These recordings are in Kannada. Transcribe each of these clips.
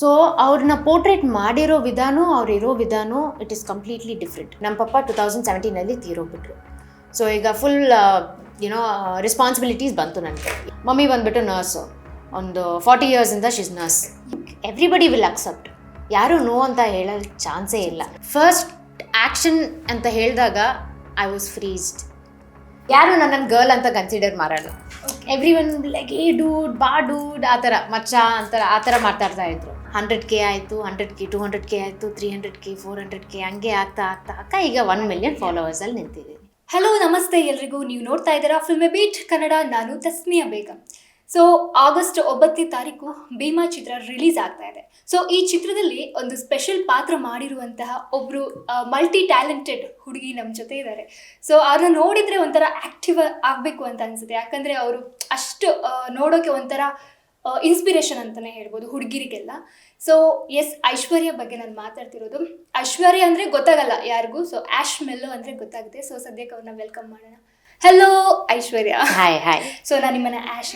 ಸೊ ಅವ್ರನ್ನ ಪೋರ್ಟ್ರೇಟ್ ಮಾಡಿರೋ ವಿಧಾನ ಅವ್ರು ಇರೋ ವಿಧಾನ ಇಟ್ ಇಸ್ ಕಂಪ್ಲೀಟ್ಲಿ ಡಿಫ್ರೆಂಟ್ ನಮ್ಮ ಪಪ್ಪ ಟು ತೌಸಂಡ್ ಸೆವೆಂಟೀನಲ್ಲಿ ತೀರೋಗ್ಬಿಟ್ರು. ಸೊ ಈಗ ಫುಲ್ ಯುನೋ ರೆಸ್ಪಾನ್ಸಿಬಿಲಿಟೀಸ್ ಬಂತು ನನಗೆ. ಮಮ್ಮಿ ಬಂದುಬಿಟ್ಟು ನರ್ಸು ಒಂದು forty ಇಯರ್ಸಿಂದ she's nurse everybody will accept ಯಾರು ನೋ ಅಂತ ಹೇಳೋ ಚಾನ್ಸೇ ಇಲ್ಲ. ಫಸ್ಟ್ ಆ್ಯಕ್ಷನ್ ಅಂತ ಹೇಳಿದಾಗ ಐ ವಾಸ್ ಫ್ರೀಸ್ಡ್ ಯಾರು ನನ್ನನ್ನು ಗರ್ಲ್ ಅಂತ ಕನ್ಸಿಡರ್ ಮಾಡಲ್ಲ ಎವ್ರಿ ಒನ್ ಲೈಕ್ ಏ ಡೂಡ್ ಬಾ ಡೂಡ್ ಆ ಥರ ಮಚ್ಚ ಅಂತ ಆ ಥರ ಮಾತಾಡ್ತಾ ಇದ್ರು. ಹಂಡ್ರೆಡ್ ಕೆ ಆಯಿತು hundred K two hundred K ಆಯಿತು, three hundred K four hundred K ಹಂಗೆ ಆಗ್ತಾ ಆಗ್ತಾ ಆಗ್ತಾ ಈಗ ಒನ್ ಮಿಲಿಯನ್ ಫಾಲೋವರ್ಸಲ್ಲಿ ನಿಂತಿದ್ದೀನಿ. ಹಲೋ ನಮಸ್ತೆ ಎಲ್ರಿಗೂ. ನೀವು ನೋಡ್ತಾ ಇದ್ದೀರಾ ಫಿಲ್ಮ್ ಬೀಟ್ ಕನ್ನಡ. ನಾನು ತಸ್ಮಿಯಾ ಬೇಗಂ. ಸೊ ಆಗಸ್ಟ್ ಒಂಬತ್ತನೇ ತಾರೀಕು ಭೀಮಾ ಚಿತ್ರ ರಿಲೀಸ್ ಆಗ್ತಾ ಇದೆ. ಸೊ ಈ ಚಿತ್ರದಲ್ಲಿ ಒಂದು ಸ್ಪೆಷಲ್ ಪಾತ್ರ ಮಾಡಿರುವಂತಹ ಒಬ್ರು ಮಲ್ಟಿ ಟ್ಯಾಲೆಂಟೆಡ್ ಹುಡುಗಿ ನಮ್ಮ ಜೊತೆ ಇದ್ದಾರೆ. ಸೊ ಅದನ್ನ ನೋಡಿದ್ರೆ ಒಂಥರ ಆಕ್ಟಿವ್ ಆಗಬೇಕು ಅಂತ ಅನ್ಸುತ್ತೆ. ಯಾಕಂದ್ರೆ ಅವರು ಅಷ್ಟು ನೋಡೋಕ್ಕೆ ನೋಡೋಕೆ ಒಂಥರ ಇನ್ಸ್ಪಿರೇಷನ್ ಅಂತಲೇ ಹೇಳ್ಬೋದು ಹುಡುಗಿರಿಗೆಲ್ಲ. ಸೊ ಎಸ್ ಐಶ್ವರ್ಯ ಬಗ್ಗೆ ನಾನು ಮಾತಾಡ್ತಿರೋದು. ಐಶ್ವರ್ಯ ಅಂದರೆ ಗೊತ್ತಾಗಲ್ಲ ಯಾರಿಗೂ. ಸೊ ಆಶ್ ಮೆಲ್ಲೋ ಅಂದರೆ ಗೊತ್ತಾಗುತ್ತೆ. ಸೊ ಸದ್ಯಕ್ಕೆ ಅವ್ರನ್ನ ವೆಲ್ಕಮ್ ಮಾಡೋಣ. Hello Aishwarya. Hi hi so ನಾನು ನಿಮ್ಮನ್ನ Ash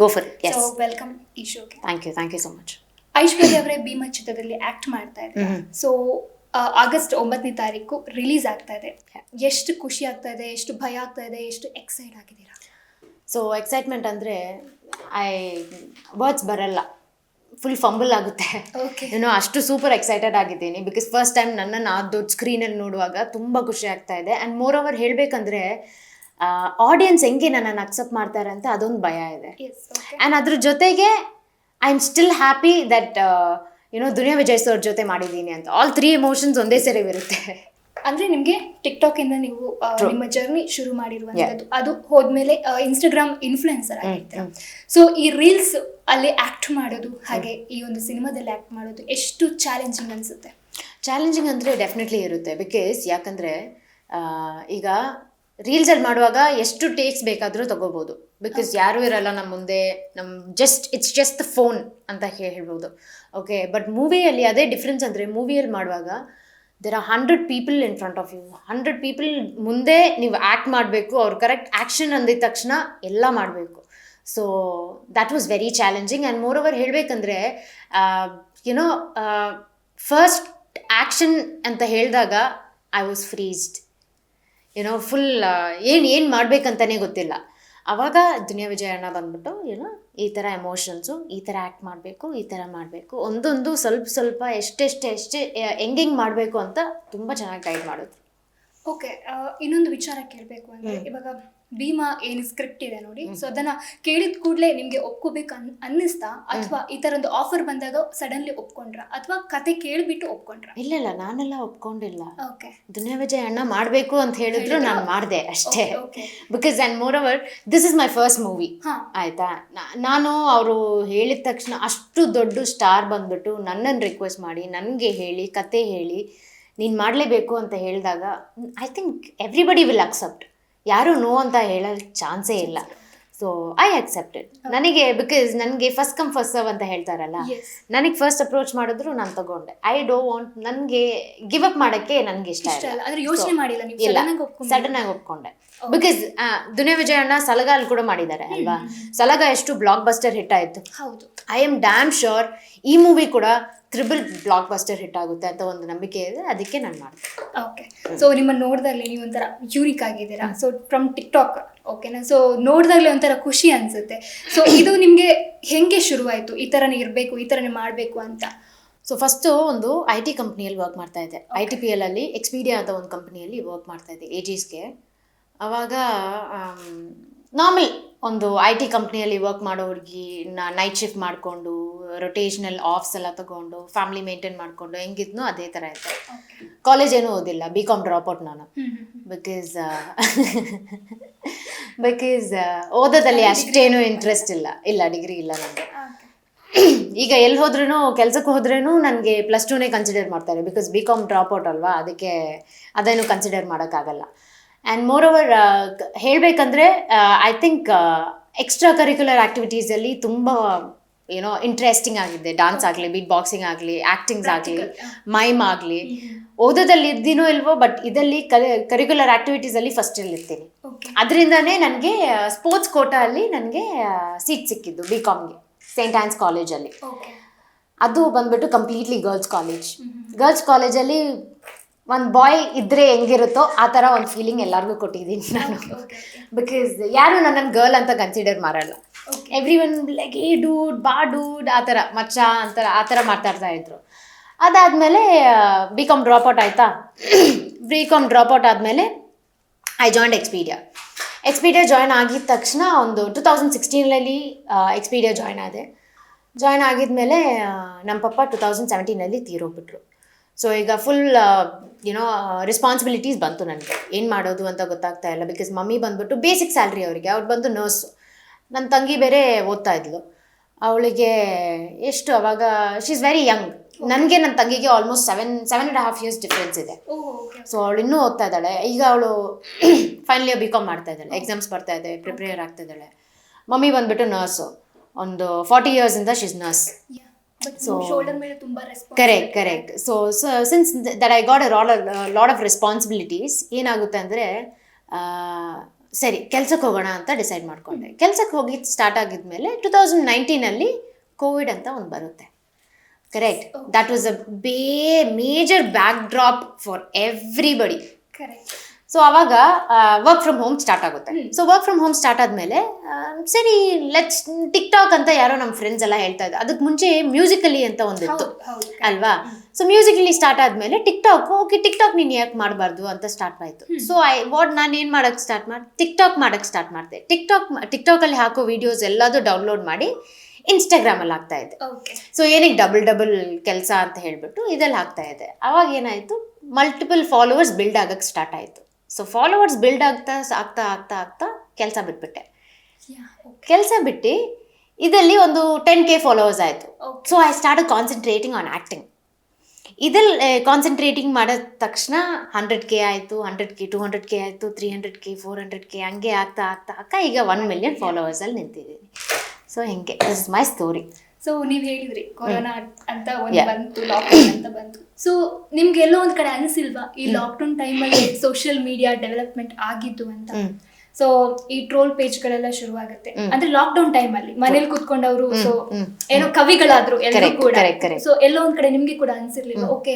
go for so welcome ಈ ಶೋಗೆ thank you thank you so much Aishwarya ಅವರೇ ಭೀಮಾ ಚಿತ್ರದಲ್ಲಿ ಆಕ್ಟ್ ಮಾಡ್ತಾ ಇದ್ದಾರೆ. ಸೊ ಆಗಸ್ಟ್ ಒಂಬತ್ತನೇ ತಾರೀಕು ರಿಲೀಸ್ ಆಗ್ತಾ ಇದೆ. ಎಷ್ಟು ಖುಷಿ ಆಗ್ತಾ ಇದೆ ಎಷ್ಟು ಭಯ ಆಗ್ತಾ ಇದೆ ಎಷ್ಟು ಎಕ್ಸೈಟ್ ಆಗಿದ್ದೀರಾ? ಸೊ ಎಕ್ಸೈಟ್ಮೆಂಟ್ ಅಂದರೆ ಐ ವರ್ಡ್ಸ್ ಬರಲ್ಲ. ಫುಲ್ ಫಂಬಲ್ ಆಗುತ್ತೆ. ಓಕೆ ಏನೋ ಅಷ್ಟು ಸೂಪರ್ ಎಕ್ಸೈಟೆಡ್ ಆಗಿದ್ದೀನಿ. ಬಿಕಾಸ್ ಫಸ್ಟ್ ಟೈಮ್ ನನ್ನನ್ನು ಆ ದೊಡ್ಡ ಸ್ಕ್ರೀನಲ್ಲಿ ನೋಡುವಾಗ ತುಂಬ ಖುಷಿ ಆಗ್ತಾ ಇದೆ. ಆ್ಯಂಡ್ ಮೋರ್ ಓವರ್ ಹೇಳಬೇಕಂದ್ರೆ ಆಡಿಯನ್ಸ್ ಹೆಂಗೆ ನನ್ನನ್ನು ಅಕ್ಸೆಪ್ಟ್ ಮಾಡ್ತಾರೆ ಅಂತ ಅದೊಂದು ಭಯ ಇದೆ. ಆ್ಯಂಡ್ ಅದ್ರ ಜೊತೆಗೆ I am still happy that you know Duniya Vijay sir ಜೊತೆ ಮಾಡಿದ್ದೀನಿ ಅಂತ. ಆಲ್ ತ್ರೀ ಎಮೋಷನ್ಸ್ ಒಂದೇ ಸರಿ ಬರುತ್ತೆ. ಅಂದ್ರೆ ನಿಮ್ಗೆ ಟಿಕ್ಟಾಕ್ ಇಂದ ನೀವು ಆ, ನಿಮ್ಮ ಜರ್ನಿ ಶುರು ಮಾಡಿರುವಂತದ್ದು. ಅದು ಹೋದ್ಮೇಲೆ ಇನ್ಸ್ಟಾಗ್ರಾಮ್ ಇನ್ಫ್ಲುಯೆನ್ಸರ್ ಆಗಿತ್ತು ಸೊ ಈ ರೀಲ್ಸ್ ಅಲ್ಲಿ ಆಕ್ಟ್ ಮಾಡೋದು ಹಾಗೆ ಈ ಒಂದು ಸಿನಿಮಾದಲ್ಲಿ ಆಕ್ಟ್ ಮಾಡೋದು ಎಷ್ಟು ಚಾಲೆಂಜಿಂಗ್ ಅನ್ಸುತ್ತೆ? ಚಾಲೆಂಜಿಂಗ್ ಅಂದ್ರೆ ಡೆಫಿನೆಟ್ಲಿ ಇರುತ್ತೆ. ಬಿಕಾಸ್ ಯಾಕಂದ್ರೆ ಈಗ ರೀಲ್ಸಲ್ಲಿ ಮಾಡುವಾಗ ಎಷ್ಟು ಟೇಕ್ಸ್ ಬೇಕಾದರೂ ತಗೋಬೋದು. ಬಿಕಾಸ್ ಯಾರು ಇರಲ್ಲ ನಮ್ಮ ಮುಂದೆ ನಮ್ಮ ಜಸ್ಟ್ ಇಟ್ಸ್ ಜಸ್ಟ್ ಫೋನ್ ಅಂತ ಹೇಳ್ಬೋದು. ಓಕೆ ಬಟ್ ಮೂವಿಯಲ್ಲಿ ಅದೇ ಡಿಫ್ರೆನ್ಸ್ ಅಂದರೆ ಮೂವಿಯಲ್ಲಿ ಮಾಡುವಾಗ there are hundred people in front of you hundred people ಮುಂದೆ ನೀವು ಆ್ಯಕ್ಟ್ ಮಾಡಬೇಕು, ಅವ್ರು ಕರೆಕ್ಟ್ ಆ್ಯಕ್ಷನ್ ಅಂದಿದ ತಕ್ಷಣ ಎಲ್ಲ ಮಾಡಬೇಕು. So that was very challenging and moreover ಹೇಳಬೇಕಂದ್ರೆ ಯುನೋ ಫಸ್ಟ್ ಆ್ಯಕ್ಷನ್ ಅಂತ ಹೇಳಿದಾಗ ಐ ವಾಸ್ ಫ್ರೀಸ್ಡ್ ಏನೋ ಫುಲ್ ಏನು ಏನು ಮಾಡಬೇಕಂತಲೇ ಗೊತ್ತಿಲ್ಲ. ಆವಾಗ ದುನಿಯಾ ವಿಜಯಣ್ಣ ಬಂದ್ಬಿಟ್ಟು ಏನೋ ಈ ಥರ ಎಮೋಷನ್ಸು ಈ ಥರ ಆ್ಯಕ್ಟ್ ಮಾಡಬೇಕು ಈ ಥರ ಮಾಡಬೇಕು. ಒಂದೊಂದು ಸ್ವಲ್ಪ ಸ್ವಲ್ಪ ಎಷ್ಟೆಷ್ಟು ಎಷ್ಟೇ ಹೆಂಗೆ ಮಾಡಬೇಕು ಅಂತ ತುಂಬ ಚೆನ್ನಾಗಿ ಗೈಡ್ ಮಾಡಿದ್ರು ಓಕೆ ಇನ್ನೊಂದು ವಿಚಾರ ಕೇಳಬೇಕು ಅಂದರೆ ಇವಾಗ ಭೀಮಾ ಏನು ಸ್ಕ್ರಿಪ್ಟ್ ಇದೆ ನೋಡಿ. ಸೊ ಅದನ್ನ ಕೇಳಿದ ಕೂಡಲೇ ನಿಮ್ಗೆ ಒಪ್ಕೋಬೇಕು ಅನ್ ಅನ್ನಿಸ್ತಾ? ಅಥವಾ ಈ ತರ ಒಂದು ಆಫರ್ ಬಂದಾಗ ಸಡನ್ಲಿ ಒಪ್ಕೊಂಡ್ರ? ಅಥವಾ ಕತೆ ಕೇಳಿಬಿಟ್ಟು ಒಪ್ಕೊಂಡ್ರ? ಇಲ್ಲ ಇಲ್ಲ ನಾನೆಲ್ಲ ಒಪ್ಕೊಂಡಿಲ್ಲ. ಓಕೆ ದುನಿಯಾ ವಿಜಯ್ ಅಣ್ಣ ಮಾಡಬೇಕು ಅಂತ ಹೇಳಿದ್ರು ನಾನು ಮಾಡಿದೆ ಅಷ್ಟೇ. Okay because and moreover this is my first movie ಆಯಿತಾ? ನಾನು ಅವರು ಹೇಳಿದ ತಕ್ಷಣ ಅಷ್ಟು ದೊಡ್ಡ ಸ್ಟಾರ್ ಬಂದ್ಬಿಟ್ಟು ನನ್ನನ್ನು ರಿಕ್ವೆಸ್ಟ್ ಮಾಡಿ ನನಗೆ ಹೇಳಿ ಕತೆ ಹೇಳಿ ನೀನು ಮಾಡಲೇಬೇಕು ಅಂತ ಹೇಳಿದಾಗ I think everybody will accept ಯಾರು ನೋ ಅಂತ ಹೇಳೋ ಚಾನ್ಸೇ ಇಲ್ಲ. ಸೊ ಐ ಅಕ್ಸೆಪ್ಟೆಡ್ ನನಗೆ ಬಿಕಾಸ್ ನನಗೆ ಫಸ್ಟ್ ಕಮ್ ಫಸ್ಟ್ ಸರ್ವ್ ಅಂತ ಹೇಳ್ತಾರಲ್ಲ ನನಗೆ ಫಸ್ಟ್ ಅಪ್ರೋಚ್ ಮಾಡಿದ್ರು ನಾನು ತಗೊಂಡೆ. ಐ ಡೋ ವಾಂಟ್ ನನಗೆ ಗಿವ್ ಅಪ್ ಮಾಡೋಕ್ಕೆ ನನಗೆ ಇಷ್ಟ ಯೋಚನೆ ಮಾಡಿಲ್ಲ ಸಡನ್ ಆಗಿ ಒಪ್ಕೊಂಡ್ರಿ? ಸಡನ್ ಆಗಿ ಒಪ್ಕೊಂಡೆ. ಬಿಕಾಸ್ ದುನಿಯಾ ವಿಜಯ ಅಣ್ಣ ಸಲಗ ಅಲ್ಲಿ ಕೂಡ ಮಾಡಿದ್ದಾರೆ ಅಲ್ವಾ? ಸಲಗ ಎಷ್ಟು ಬ್ಲಾಕ್ ಬಸ್ಟರ್ ಹಿಟ್ ಆಯಿತು. ಹೌದು. ಐ ಆಮ್ ಡ್ಯಾಮ್ ಶೋರ್ ಈ ಮೂವಿ ಕೂಡ ತ್ರಿಬಲ್ ಬ್ಲಾಕ್ ಬಸ್ಟರ್ ಹಿಟ್ ಆಗುತ್ತೆ ಅಂತ ಒಂದು ನಂಬಿಕೆ ಇದೆ ಅದಕ್ಕೆ ನಾನು ಮಾಡ್ತೀನಿ. ಓಕೆ ಸೊ ನಿಮ್ಮನ್ನು ನೋಡಿದಾಗಲೇ ನೀವು ಒಂಥರ ಯೂನಿಕ್ ಆಗಿದ್ದೀರಾ? ಸೊ ಫ್ರಮ್ ಟಿಕ್ಟಾಕ್ ಓಕೆನಾ ಸೊ ನೋಡಿದಾಗಲೇ ಒಂಥರ ಖುಷಿ ಅನಿಸುತ್ತೆ. ಸೊ ಇದು ನಿಮಗೆ ಹೆಂಗೆ ಶುರುವಾಯಿತು? ಈ ಥರನೇ ಇರಬೇಕು ಈ ಥರನೇ ಮಾಡಬೇಕು ಅಂತ. ಸೊ ಫಸ್ಟು ಒಂದು ಐ ಟಿ ಕಂಪ್ನಿಯಲ್ಲಿ ವರ್ಕ್ ಮಾಡ್ತಾ ಇದ್ದೆ. ಐ ಟಿ ಪಿ ಎಲ್ ಅಲ್ಲಿ ಎಕ್ಸ್ಪೀಡಿಯಾ ಅಂತ ಒಂದು ಕಂಪ್ನಿಯಲ್ಲಿ ವರ್ಕ್ ಮಾಡ್ತಾ ಇದ್ದೆ ಏಜೀಸ್ಗೆ ಅವಾಗ ನಾರ್ಮಲ್ ಒಂದು ಐ ಟಿ ಕಂಪ್ನಿಯಲ್ಲಿ ವರ್ಕ್ ಮಾಡೋ ಹುಡುಗಿ ನೈಟ್ ಶಿಫ್ಟ್ ಮಾಡಿಕೊಂಡು ರೊಟೇಷನಲ್ ಆಫ್ಸ್ ಎಲ್ಲ ತಗೊಂಡು ಫ್ಯಾಮಿಲಿ ಮೇಂಟೈನ್ ಮಾಡಿಕೊಂಡು ಹೆಂಗಿದ್ನೋ ಅದೇ ಥರ ಇತ್ತು. ಕಾಲೇಜ್ ಏನೂ ಓದಿಲ್ಲ ಬಿ ಕಾಮ್ ಡ್ರಾಪ್ಔಟ್ ನಾನು. ಬಿಕಾಸ್ ಬಿಕಾಸ್ ಓದೋದಲ್ಲಿ ಅಷ್ಟೇನು ಇಂಟ್ರೆಸ್ಟ್ ಇಲ್ಲ. ಇಲ್ಲ ಡಿಗ್ರಿ ಇಲ್ಲ ನನಗೆ. ಈಗ ಎಲ್ಲಿ ಹೋದ್ರೂ ಕೆಲ್ಸಕ್ಕೆ ಹೋದ್ರೂ ನನಗೆ ಪ್ಲಸ್ ಟೂನೇ ಕನ್ಸಿಡರ್ ಮಾಡ್ತಾರೆ. ಬಿಕಾಸ್ ಬಿ ಕಾಮ್ ಡ್ರಾಪ್ಔಟ್ ಅಲ್ವಾ ಅದಕ್ಕೆ ಅದೇನು ಕನ್ಸಿಡರ್ ಮಾಡೋಕ್ಕಾಗಲ್ಲ. ಆ್ಯಂಡ್ ಮೋರ್ ಓವರ್ ಹೇಳಬೇಕಂದ್ರೆ ಐ ಥಿಂಕ್ ಎಕ್ಸ್ಟ್ರಾ ಕರಿಕ್ಯುಲರ್ ಆ್ಯಕ್ಟಿವಿಟೀಸಲ್ಲಿ ತುಂಬ ಏನೋ ಇಂಟ್ರೆಸ್ಟಿಂಗ್ ಆಗಿದೆ. ಡಾನ್ಸ್ ಆಗಲಿ ಬೀಟ್ ಬಾಕ್ಸಿಂಗ್ ಆಗಲಿ ಆ್ಯಕ್ಟಿಂಗ್ಸ್ ಆಗಲಿ ಮೈಮ್ ಆಗಲಿ. ಓದೋದಲ್ಲಿ ಇದ್ದೀನೋ ಇಲ್ವೋ ಬಟ್ ಇದರಲ್ಲಿ ಕರಿಕ್ಯುಲರ್ ಆ್ಯಕ್ಟಿವಿಟೀಸಲ್ಲಿ ಫಸ್ಟಲ್ಲಿ ಇರ್ತೀನಿ ಅದರಿಂದನೇ ನನಗೆ ಸ್ಪೋರ್ಟ್ಸ್ ಕೋಟಾ ಅಲ್ಲಿ ನನಗೆ ಸೀಟ್ ಸಿಕ್ಕಿದ್ದು ಬಿ ಕಾಮ್ಗೆ ಸೇಂಟ್ ಆನ್ಸ್ ಕಾಲೇಜಲ್ಲಿ ಅದು ಬಂದ್ಬಿಟ್ಟು ಕಂಪ್ಲೀಟ್ಲಿ ಗರ್ಲ್ಸ್ ಕಾಲೇಜ್ ಗರ್ಲ್ಸ್ ಕಾಲೇಜಲ್ಲಿ ಒಂದು ಬಾಯ್ ಇದ್ರೆ ಹೆಂಗಿರುತ್ತೋ ಆ ಥರ ಒಂದು ಫೀಲಿಂಗ್ ಎಲ್ಲರಿಗೂ ಕೊಟ್ಟಿದ್ದೀನಿ ನಾನು. ಬಿಕಾಸ್ ಯಾರು ನನ್ನನ್ನು ಗರ್ಲ್ ಅಂತ ಕನ್ಸಿಡರ್ ಮಾಡಲ್ಲ. ಎವ್ರಿ ಒನ್ ಲೈಕ್ ಏ ಡೂಡ್ ಬಾ ಡೂಡ್ ಆ ಥರ ಮಚ್ಚ ಅಂತರ ಆ ಥರ ಮಾತಾಡ್ತಾ ಇದ್ರು. ಅದಾದಮೇಲೆ ಬಿ ಕಾಮ್ ಡ್ರಾಪ್ ಔಟ್ ಆಯಿತಾ? ಬಿ ಕಾಮ್ ಡ್ರಾಪ್ ಔಟ್ ಆದಮೇಲೆ I joined Expedia Expedia join ಆಗಿದ ತಕ್ಷಣ ಒಂದು ಟೂ ತೌಸಂಡ್ ಸಿಕ್ಸ್ಟೀನಲ್ಲಿ ಎಕ್ಸ್ಪೀಡಿಯಾ ಜಾಯ್ನ್ ಆದೆ. ಜಾಯ್ನ್ ಆಗಿದ್ಮೇಲೆ ನಮ್ಮ ಪಪ್ಪ ಟೂ ತೌಸಂಡ್ ಸೆವೆಂಟೀನಲ್ಲಿ ತೀರೋಗ್ಬಿಟ್ರು. ಸೊ ಈಗ ಫುಲ್ ಏನೋ ರೆಸ್ಪಾನ್ಸಿಬಿಲಿಟೀಸ್ ಬಂತು ನನಗೆ. ಏನು ಮಾಡೋದು ಅಂತ ಗೊತ್ತಾಗ್ತಾ ಇಲ್ಲ ಬಿಕಾಸ್ ಮಮ್ಮಿ ಬಂದ್ಬಿಟ್ಟು ಬೇಸಿಕ್ ಸ್ಯಾಲ್ರಿ ಅವರಿಗೆ. ಅವ್ರು ಬಂದು ನರ್ಸು ನನ್ನ ತಂಗಿ ಬೇರೆ ಓದ್ತಾ ಇದ್ಲು. ಅವಳಿಗೆ ಎಷ್ಟು ಅವಾಗ ಶಿ ಇಸ್ ವೆರಿ ಯಂಗ್ ನನಗೆ ನನ್ನ ತಂಗಿಗೆ almost seven seven and half years difference ಇದೆ. ಸೊ ಅವಳು ಇನ್ನೂ ಓದ್ತಾ ಇದ್ದಾಳೆ. ಈಗ ಅವಳು ಫೈನಲಿ ಬಿ ಕಾಮ್ ಮಾಡ್ತಾ ಇದ್ದಾಳೆ. ಎಕ್ಸಾಮ್ಸ್ ಬರ್ತಾ ಇದೆ ಪ್ರಿಪೇರ್ ಆಗ್ತಾ ಇದ್ದಾಳೆ. ಮಮ್ಮಿ ಬಂದ್ಬಿಟ್ಟು ನರ್ಸು ಒಂದು forty ಇಯರ್ಸಿಂದ she's nurse response correct correct so since that I got a lot lot of responsibilities ಏನಾಗುತ್ತೆ ಅಂದರೆ ಸರಿ ಕೆಲ್ಸಕ್ಕೆ ಹೋಗೋಣ ಅಂತ ಡಿಸೈಡ್ ಮಾಡಿಕೊಂಡೆ. ಕೆಲ್ಸಕ್ಕೆ ಹೋಗಿ ಸ್ಟಾರ್ಟ್ ಆಗಿದ್ಮೇಲೆ ಟು ತೌಸಂಡ್ ನೈನ್ಟೀನಲ್ಲಿ ಕೋವಿಡ್ ಅಂತ ಒಂದು ಬರುತ್ತೆ. Correct that was a bay major back drop for everybody correct so ಅವಾಗ ವರ್ಕ್ ಫ್ರಮ್ ಹೋಮ್ ಸ್ಟಾರ್ಟ್ ಆಗುತ್ತೆ. So work from home start ಆದ್ಮೇಲೆ ಸರಿ ಲೆಟ್ಸ್ ಟಿಕ್ ಟಾಕ್ ಅಂತ ಯಾರೋ ನಮ್ಮ ಫ್ರೆಂಡ್ಸ್ ಎಲ್ಲ ಹೇಳ್ತಾ ಇದ್ರು. ಅದಕ್ಕೆ ಮುಂಚೆ ಮ್ಯೂಸಿಕಲಿ ಅಂತ ಒಂದಿತ್ತು. ಅಲ್ವಾ? ಸೊ ಮ್ಯೂಸಿಕಲಿ ಸ್ಟಾರ್ಟ್ ಆದಮೇಲೆ TikTok okay TikTok ನೀನು ಯಾಕೆ ಮಾಡಬಾರ್ದು ಅಂತ ಸ್ಟಾರ್ಟ್ ಆಯಿತು. ಸೊ ಐ ವಾಟ್ ನಾನು ಏನು ಮಾಡೋಕ್ಕೆ ಸ್ಟಾರ್ಟ್ ಮಾಡಿ ಟಿಕ್ ಟಾಕ್ ಮಾಡೋಕ್ಕೆ ಸ್ಟಾರ್ಟ್ ಮಾಡಿದೆ. ಟಿಕ್ ಟಾಕ್ ಟಿಕ್ ಟಾಕಲ್ಲಿ ಹಾಕೋ ವೀಡಿಯೋಸ್ ಎಲ್ಲದೂ ಡೌನ್ಲೋಡ್ ಮಾಡಿ ಇನ್ಸ್ಟಾಗ್ರಾಮಲ್ಲಿ ಹಾಕ್ತಾ ಇದ್ದೆ. ಸೊ ಏನಕ್ಕೆ ಡಬಲ್ ಡಬಲ್ ಕೆಲಸ ಅಂತ ಹೇಳ್ಬಿಟ್ಟು ಇದರಲ್ಲಿ ಹಾಕ್ತಾ ಇದೆ ಅವಾಗ ಏನಾಯಿತು ಮಲ್ಟಿಪಲ್ ಫಾಲೋವರ್ಸ್ ಬಿಲ್ಡ್ ಆಗೋಕ್ಕೆ ಸ್ಟಾರ್ಟ್ ಆಯಿತು. ಸೊ ಫಾಲೋವರ್ಸ್ ಬಿಲ್ಡ್ ಆಗ್ತಾ ಆಗ್ತಾ ಆಗ್ತಾ ಆಗ್ತಾ ಕೆಲಸ ಬಿಟ್ಬಿಟ್ಟೆ. ಕೆಲಸ ಬಿಟ್ಟು ಇದರಲ್ಲಿ ಒಂದು ಟೆನ್ ಕೆ ಫಾಲೋವರ್ಸ್ ಆಯಿತು. So I start concentrating on acting ಇದಲ್ಲಿ concentrating ಮಾಡಿದ ತಕ್ಷಣ ಹಂಡ್ರೆಡ್ ಕೆ ಆಯಿತು hundred K two hundred K ಆಯಿತು three hundred K four hundred K ಹಂಗೆ ಆಗ್ತಾ ಆಗ್ತಾ ಆಗ್ತಾ ಈಗ ಒನ್ ಮಿಲಿಯನ್ ಫಾಲೋವರ್ಸಲ್ಲಿ ನಿಂತಿದ್ದೀನಿ. ಸೊ ಹಿಂಗೆ. This is my story so ನೀವ್ ಹೇಳಿದ್ರಿ ಕೊರೋನಾ ಅಂತ ಒಂದು ಬಂತು ಲಾಕ್ಡೌನ್ ಅಂತ ಬಂತು. ಸೊ ನಿಮ್ಗೆ ಎಲ್ಲೋ ಒಂದ್ ಕಡೆ ಅನಿಸಿಲ್ವಾ ಈ ಲಾಕ್ಡೌನ್ ಟೈಮಲ್ಲಿ ಸೋಷಿಯಲ್ ಮೀಡಿಯಾ ಡೆವಲಪ್ಮೆಂಟ್ ಆಗಿದ್ದು ಅಂತ. ಸೊ ಈ ಟ್ರೋಲ್ ಪೇಜ್ ಗಳೆಲ್ಲ ಶುರು ಆಗುತ್ತೆ ಅಂದ್ರೆ ಲಾಕ್ಡೌನ್ ಟೈಮ್ ಅಲ್ಲಿ ಮನೇಲಿ ಕುತ್ಕೊಂಡವರು ಸೊ ಏನೋ ಕವಿಗಳಾದ್ರು ಎಲ್ಲರೂ ಕೂಡ. ಸೊ ಎಲ್ಲೋ ಒಂದ್ ಕಡೆ ನಿಮ್ಗೆ ಕೂಡ ಅನ್ಸಿರ್ಲಿಲ್ಲ ಓಕೆ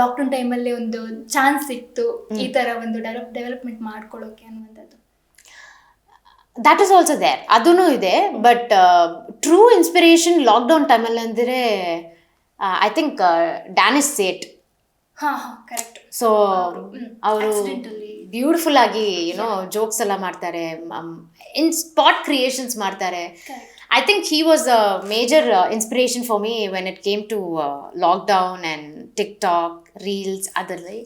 ಲಾಕ್ಡೌನ್ ಟೈಮ್ ಅಲ್ಲಿ ಒಂದು ಚಾನ್ಸ್ ಸಿಕ್ತು ಈ ತರ ಒಂದು ಡೆವಲಪ್ ಡೆವಲಪ್ಮೆಂಟ್ ಮಾಡ್ಕೊಳ್ಳೋಕೆ ಅನ್ನುವಂಥದ್ದು. ದ್ಯಾಟ್ ಇಸ್ ಆಲ್ಸೋ ದೇರ್ ಅದೂ ಇದೆ ಬಟ್ ಟ್ರೂ ಇನ್ಸ್ಪಿರೇಷನ್ ಲಾಕ್ಡೌನ್ ಟೈಮಲ್ಲಿ ಅಂದರೆ I think Danish Sait correct so ಅವ್ರು. ಬ್ಯೂಟಿಫುಲ್ ಆಗಿ ಯುನೋ ಜೋಕ್ಸ್ ಎಲ್ಲ ಮಾಡ್ತಾರೆ ಇನ್ ಸ್ಪಾಟ್ ಕ್ರಿಯೇಷನ್ಸ್ ಮಾಡ್ತಾರೆ. I think he was a major inspiration for me when it came to lockdown and TikTok reels ಅದರಲ್ಲಿ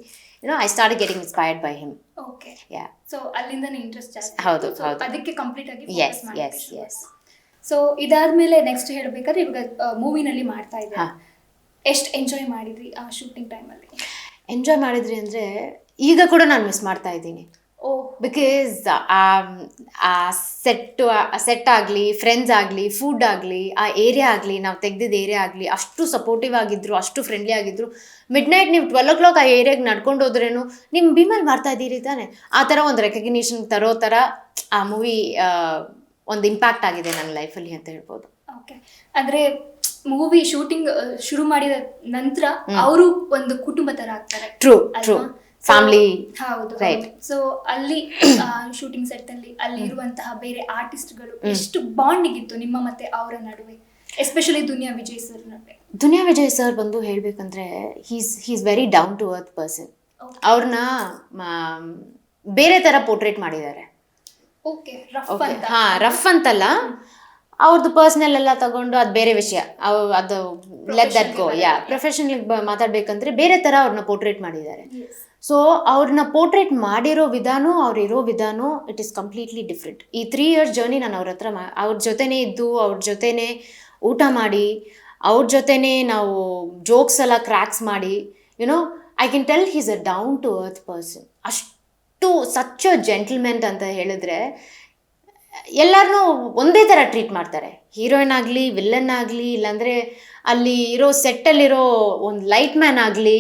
you know I start getting inspired by him okay yeah so ಅಲ್ಲಿಂದನೇ ಇಂಟ್ರೆಸ್ಟ್ ಜಾಸ್ತಿ ಹೌದು, ಹೌದು. ಅದಕ್ಕೆ ಕಂಪ್ಲೀಟ್ ಆಗಿ ಎಸ್ ಎಸ್ ಎಸ್ ಸೊ ಇದಾದ್ಮೇಲೆ ನೆಕ್ಸ್ಟ್ ಹೇಳ್ಬೇಕಾದ್ರೆ ಇವಾಗ ಮೂವಿನಲ್ಲಿ ಮಾಡ್ತಾ ಇದ್ದೀರಾ. ಎಷ್ಟು ಎಂಜಾಯ್ ಮಾಡಿದ್ರಿ ಆ ಶೂಟಿಂಗ್ ಟೈಮಲ್ಲಿ ಎಂಜಾಯ್ ಮಾಡಿದ್ರಿ ಅಂದರೆ ಈಗ ಕೂಡ ನಾನು ಮಿಸ್ ಮಾಡ್ತಾ ಇದ್ದೀನಿ. ಬಿಕಾಸ್ ಆ ಸೆಟ್ ಸೆಟ್ ಆಗಲಿ ಫ್ರೆಂಡ್ಸ್ ಆಗಲಿ ಫುಡ್ ಆಗಲಿ ಆ ಏರಿಯಾ ಆಗಲಿ ನಾವು ತೆಗ್ದಿದ್ದ ಏರಿಯಾ ಆಗಲಿ ಅಷ್ಟು ಸಪೋರ್ಟಿವ್ ಆಗಿದ್ರು ಅಷ್ಟು ಫ್ರೆಂಡ್ಲಿ ಆಗಿದ್ರು. ಮಿಡ್ ನೈಟ್ ನೀವು ಟ್ವೆಲ್ ಓ ಕ್ಲಾಕ್ ಆ ಏರಿಯಾಗೆ ನಡ್ಕೊಂಡು ಹೋದ್ರೇನು ನಿಮ್ಮ ಭೀಮಲ್ಲಿ ಮಾಡ್ತಾ ಇದ್ದೀರಿ ತಾನೆ. ಆ ಥರ ಒಂದು ರೆಕಗ್ನಿಷನ್ ತರೋ ಥರ ಆ ಮೂವಿ ಒಂದು ಇಂಪ್ಯಾಕ್ಟ್ ಆಗಿದೆ ನನ್ನ ಲೈಫಲ್ಲಿ ಅಂತ ಹೇಳ್ಬೋದು. ಓಕೆ ಅಂದರೆ ಮೂವಿ ಶೂಟಿಂಗ್ ಶುರು ಮಾಡಿದ ನಂತರ ಅವರು ಒಂದು ಕುಟುಂಬ ಥರ ಆಗ್ತಾರೆ. ಟ್ರೂ ಟ್ರೂ ಫ್ಯಾಮಿಲಿ ಹೌದು ರೈಟ್ ಸೊ ಅಲ್ಲಿ ಶೂಟಿಂಗ್ ಸೆಟ್ ಅಲ್ಲಿ ಅಲ್ಲಿ ಇರುವಂತಹ ಬೇರೆ ಆರ್ಟಿಸ್ಟ್ಗಳು ಎಷ್ಟು ಬಾಂಡ್ ಇತ್ತು ನಿಮ್ಮ ಮತ್ತೆ ಅವರ ನಡುವೆ? ಎಸ್ಪೆಷಲಿ ದುನಿಯಾ ವಿಜಯ್ ಸರ್ ನಡುವೆ. ದುನಿಯಾ ವಿಜಯ್ ಸರ್ ಬಂದು ಹೇಳ್ಬೇಕಂದ್ರೆ he's he's very down to earth person. ಅವ್ರನ್ನ ಬೇರೆ ತರ ಪೋರ್ಟ್ರೇಟ್ ಮಾಡಿದ್ದಾರೆ. ಹಾಂ ರಫ್ ಅಂತಲ್ಲ. ಅವ್ರದ್ದು ಪರ್ಸ್ನಲ್ ಎಲ್ಲ ತಗೊಂಡು ಅದು ಬೇರೆ ವಿಷಯ. ಅವು ಅದು let that go yeah professional ಮಾತಾಡ್ಬೇಕಂದ್ರೆ ಬೇರೆ ಥರ ಅವ್ರನ್ನ ಪೋರ್ಟ್ರೇಟ್ ಮಾಡಿದ್ದಾರೆ. ಸೊ ಅವ್ರನ್ನ ಪೋರ್ಟ್ರೇಟ್ ಮಾಡಿರೋ ವಿಧಾನ ಅವ್ರು ಇರೋ ವಿಧಾನ ಇಟ್ ಇಸ್ ಕಂಪ್ಲೀಟ್ಲಿ ಡಿಫ್ರೆಂಟ್ ಈ ತ್ರೀ ಇಯರ್ಸ್ ಜರ್ನಿ ನಾನು ಅವ್ರ ಹತ್ರ ಅವ್ರ ಜೊತೆನೇ ಇದ್ದು ಅವ್ರ ಜೊತೆನೇ ಊಟ ಮಾಡಿ ಅವ್ರ ಜೊತೆನೇ ನಾವು ಜೋಕ್ಸ್ ಎಲ್ಲ ಕ್ರ್ಯಾಕ್ಸ್ ಮಾಡಿ you know I can tell he's a down to earth person ಅಷ್ಟು ಸಚ್ ಅ ಜೆಂಟಲ್ಮೆಂಟ್ ಅಂತ ಹೇಳಿದ್ರೆ ಎಲ್ಲರನ್ನೂ ಒಂದೇ ಥರ ಟ್ರೀಟ್ ಮಾಡ್ತಾರೆ. ಹೀರೋಯಿನ್ ಆಗಲಿ ವಿಲ್ಲನ್ ಆಗಲಿ ಇಲ್ಲಾಂದರೆ ಅಲ್ಲಿ ಇರೋ ಸೆಟ್ಟಲ್ಲಿರೋ ಒಂದು ಲೈಟ್ ಮ್ಯಾನ್ ಆಗಲಿ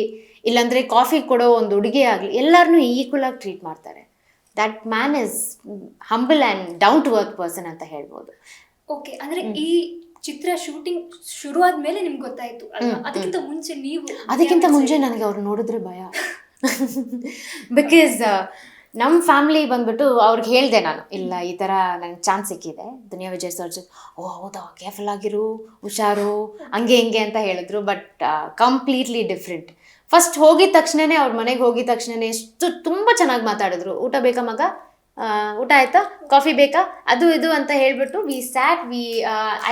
ಇಲ್ಲಾಂದರೆ ಕಾಫಿ ಕೊಡೋ ಒಂದು ಹುಡುಗಿ ಆಗಲಿ ಎಲ್ಲರನ್ನೂ ಈಕ್ವಲ್ ಆಗಿ ಟ್ರೀಟ್ ಮಾಡ್ತಾರೆ. That man is humble and down to earth person ಅಂತ ಹೇಳ್ಬೋದು. ಓಕೆ ಅಂದರೆ ಈ ಚಿತ್ರ ಶೂಟಿಂಗ್ ಶುರುವಾದ್ಮೇಲೆ ನಿಮ್ಗೆ ಗೊತ್ತಾಯ್ತು ಅದಕ್ಕಿಂತ ಮುಂಚೆ ನೀವು ಅದಕ್ಕಿಂತ ಮುಂಚೆ ನನಗೆ ಅವ್ರು ನೋಡಿದ್ರೆ ಭಯ. ಬಿಕಾಸ್ ನಮ್ಮ ಫ್ಯಾಮಿಲಿ ಬಂದ್ಬಿಟ್ಟು ಅವ್ರಿಗೆ ಹೇಳಿದೆ ನಾನು, ಇಲ್ಲ, ಈ ಥರ ನನಗೆ ಚಾನ್ಸ್ ಸಿಕ್ಕಿದೆ. ದುನಿಯಾ ವಿಜಯ್ ಸರ್ ಜೊತೆ ಓ, ಹೌದಾ? ಕೇರ್ಫುಲ್ ಆಗಿರು, ಹುಷಾರು, ಹಂಗೆ ಹಿಂಗೆ ಅಂತ ಹೇಳಿದ್ರು ಬಟ್ ಕಂಪ್ಲೀಟ್ಲಿ ಡಿಫ್ರೆಂಟ್ ಫಸ್ಟ್ ಹೋಗಿದ ತಕ್ಷಣನೇ ಅವ್ರ ಮನೆಗೆ ಹೋಗಿದ ತಕ್ಷಣನೇ ಎಷ್ಟು ತುಂಬ ಚೆನ್ನಾಗಿ ಮಾತಾಡಿದ್ರು. ಊಟ ಬೇಕಾ ಮಗ? ಊಟ ಆಯ್ತಾ? ಕಾಫಿ ಬೇಕಾ? ಅದು ಇದು ಅಂತ ಹೇಳಿಬಿಟ್ಟು we sat we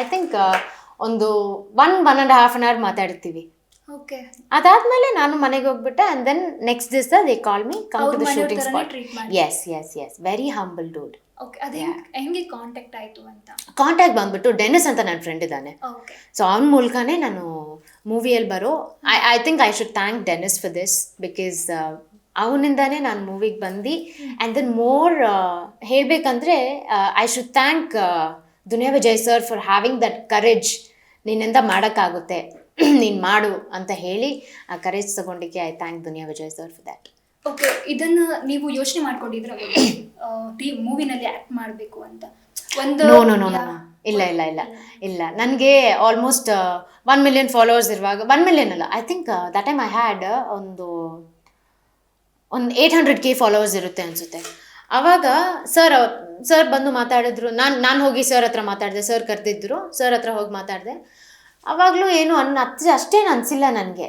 I think ಒಂದು one one and half an hour ಮಾತಾಡ್ತೀವಿ. ಓಕೆ ಅದಾದ್ಮೇಲೆ ನಾನು ಮನೆಗೆ ಹೋಗ್ಬಿಟ್ಟೆ and then next this they call me come to the shooting spot. Yes yes yes very humble dude ಹೆಂಗೆ ಕಾಂಟ್ಯಾಕ್ಟ್ ಆಯ್ತು ಅಂತ? ಕಾಂಟ್ಯಾಕ್ಟ್ ಬಂದ್ಬಿಟ್ಟು ಡೆನಿಸ್ ಅಂತ ನನ್ನ ಫ್ರೆಂಡ್ ಇದ್ದಾನೆ. ಸೊ ಅವನ ಮೂಲಕನೇ ನಾನು ಮೂವಿಯಲ್ಲಿ ಬರೋ I I think I should thank Danish for this because ಅವನಿಂದಾನೇ ನಾನು ಮೂವಿಗೆ ಬಂದು. ಆ್ಯಂಡ್ ದೆನ್ ಮೋರ್ ಹೇಳಬೇಕಂದ್ರೆ I should thank Duniya Vijay sir for having that courage ನಿನ್ನಿಂದ ಮಾಡೋಕ್ಕಾಗುತ್ತೆ. ನೀನು ಮಾಡು ಅಂತ ಹೇಳಿ ಆ courage ತಗೊಂಡಿಕ್ಕೆ I thank Duniya Vijay sir for that okay ಇದನ್ನ ನೀವು ಯೋಚನೆ ಮಾಡ್ಕೊಂಡಿದ್ರ ಟಿ ಮೂವಿನಲ್ಲಿ ಆಕ್ಟ್ ಮಾಡಬೇಕು ಅಂತ. ಒಂದು ನೋ ನೋ ನೋ ಇಲ್ಲ ಇಲ್ಲ ಇಲ್ಲ. ಇಲ್ಲ. ನನಗೆ ಆಲ್ಮೋಸ್ಟ್ ಒನ್ ಮಿಲಿಯನ್ ಫಾಲೋವರ್ಸ್ ಇರುವಾಗ ಒನ್ ಮಿಲಿಯನ್ ಅಲ್ಲ I think that time I had ಒಂದು ಒಂದು ಏಯ್ಟ್ ಹಂಡ್ರೆಡ್ ಕೆ ಫಾಲೋವರ್ಸ್ ಇರುತ್ತೆ ಅನಿಸುತ್ತೆ. ಆವಾಗ ಸರ್ ಸರ್ ಬಂದು ಮಾತಾಡಿದ್ರು. ನಾನು ನಾನು ಹೋಗಿ ಸರ್ ಹತ್ರ ಮಾತಾಡಿದೆ ಸರ್ ಕರೆದಿದ್ರು ಸರ್ ಹತ್ರ ಹೋಗಿ ಮಾತಾಡಿದೆ. ಆವಾಗಲೂ ಏನು ಅನ್ನ ಅಷ್ಟೇನು ಅನಿಸಿಲ್ಲ ನನಗೆ.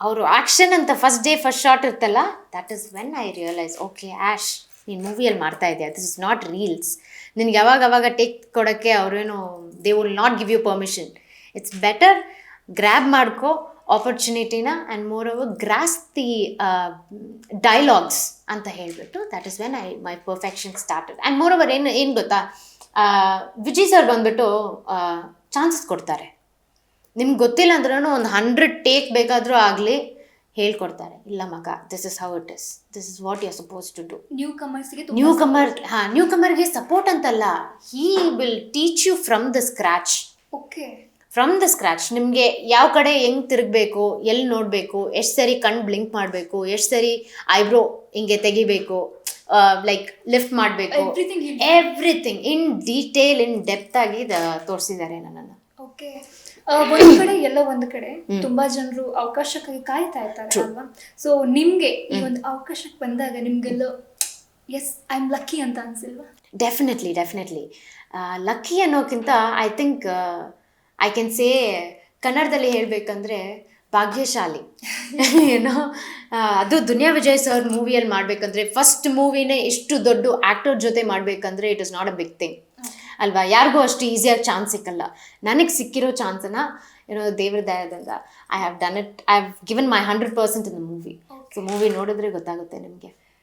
ಅವರು ಆ್ಯಕ್ಷನ್ ಅಂತ ಫಸ್ಟ್ ಡೇ ಫಸ್ಟ್ ಶಾರ್ಟ್ ಇರ್ತಲ್ಲ that is when I realise okay Ash ನೀನು ಮೂವಿಯಲ್ಲಿ ಮಾಡ್ತಾ ಇದೆಯಾ ದಿಸ್ ಇಸ್ ನಾಟ್ ರೀಲ್ಸ್ ನಿನಗೆ ಯಾವಾಗ ಅವಾಗ ಟೇಕ್ ಕೊಡೋಕ್ಕೆ ಅವರೇನು they will not give you permission it's better grab ಮಾಡ್ಕೋ ಆಪರ್ಚುನಿಟಿನ and moreover grasp the dialogues ಅಂತ ಹೇಳಿಬಿಟ್ಟು that is when I my perfection started and moreover ಏನು ಏನು ಗೊತ್ತಾ? ವಿಜಯ್ ಸರ್ ಬಂದುಬಿಟ್ಟು ಚಾನ್ಸಸ್ ಕೊಡ್ತಾರೆ. ನಿಮ್ಗೆ ಗೊತ್ತಿಲ್ಲ ಅಂದ್ರೂ ಒಂದು ಹಂಡ್ರೆಡ್ ಟೇಕ್ ಬೇಕಾದರೂ ಆಗಲಿ ಹೇಳ್ಕೊಡ್ತಾರೆ. ಇಲ್ಲ ಮಗ this is how it is this is what you suppose to do new ಕಮರ್ಸ್ಗೆ newcomer ಹಾಂ ನ್ಯೂ ಕಮರ್ಗೆ ಸಪೋರ್ಟ್ ಅಂತಲ್ಲ he will teach you from the scratch okay from the scratch ನಿಮಗೆ ಯಾವ ಕಡೆ ಹೆಂಗೆ ತಿರುಗಬೇಕು ಎಲ್ಲಿ ನೋಡಬೇಕು ಎಷ್ಟು ಸರಿ ಕಣ್ಣು ಬ್ಲಿಂಕ್ ಮಾಡಬೇಕು ಎಷ್ಟು ಸರಿ ಐಬ್ರೋ ಹಿಂಗೆ ತೆಗಿಬೇಕು ಲೈಕ್ ಲಿಫ್ಟ್ ಮಾಡಬೇಕು. Everything everything in detail in depth ಆಗಿ ತೋರಿಸಿದ್ದಾರೆ ನನ್ನನ್ನು. ಓಕೆ ಒಂದ್ ಕಡೆ ಎಲ್ಲೋ ಒಂದ್ ಕಡೆ ತುಂಬಾ ಜನರು ಅವಕಾಶಕ್ಕಾಗಿ ಕಾಯ್ತಾ ಇರ್ತಾರೆ ಅಲ್ವಾ? ಸೊ ನಿಮ್ಗೆ ಈ ಒಂದು ಅವಕಾಶಕ್ಕೆ ಬಂದಾಗ ನಿಮ್ಗೆಲ್ಲೋ ಎಸ್ ಐ ಆಮ್ ಲಕ್ಕಿ ಅಂತ ಅನ್ಸಿಲ್ವಾ? Definitely definitely lucky ಅನ್ನೋಕ್ಕಿಂತ I think I can say ಕನ್ನಡದಲ್ಲಿ ಹೇಳಬೇಕಂದ್ರೆ ಭಾಗ್ಯಶಾಲಿ. ಏನೋ ಅದು ದುನಿಯಾ ವಿಜಯ್ ಸರ್ ಮೂವಿಯಲ್ಲಿ ಮಾಡಬೇಕಂದ್ರೆ ಫಸ್ಟ್ ಮೂವಿನೇ ಇಷ್ಟು ದೊಡ್ಡ ಆ್ಯಕ್ಟರ್ ಜೊತೆ ಮಾಡಬೇಕಂದ್ರೆ it is not a big thing ಅಲ್ವಾ? ಯಾರಿಗೂ ಅಷ್ಟು ಈಸಿಯಾಗಿ ಚಾನ್ಸ್ ಸಿಕ್ಕಲ್ಲ. ನನಗೆ ಸಿಕ್ಕಿರೋ ಚಾನ್ಸನ್ನ ಏನೋ ದೇವ್ರ ದಯದಿಂದ I have done it I have given my hundred percent in the movie so movie ನೋಡಿದ್ರೆ ಗೊತ್ತಾಗುತ್ತೆ ನಿಮಗೆ.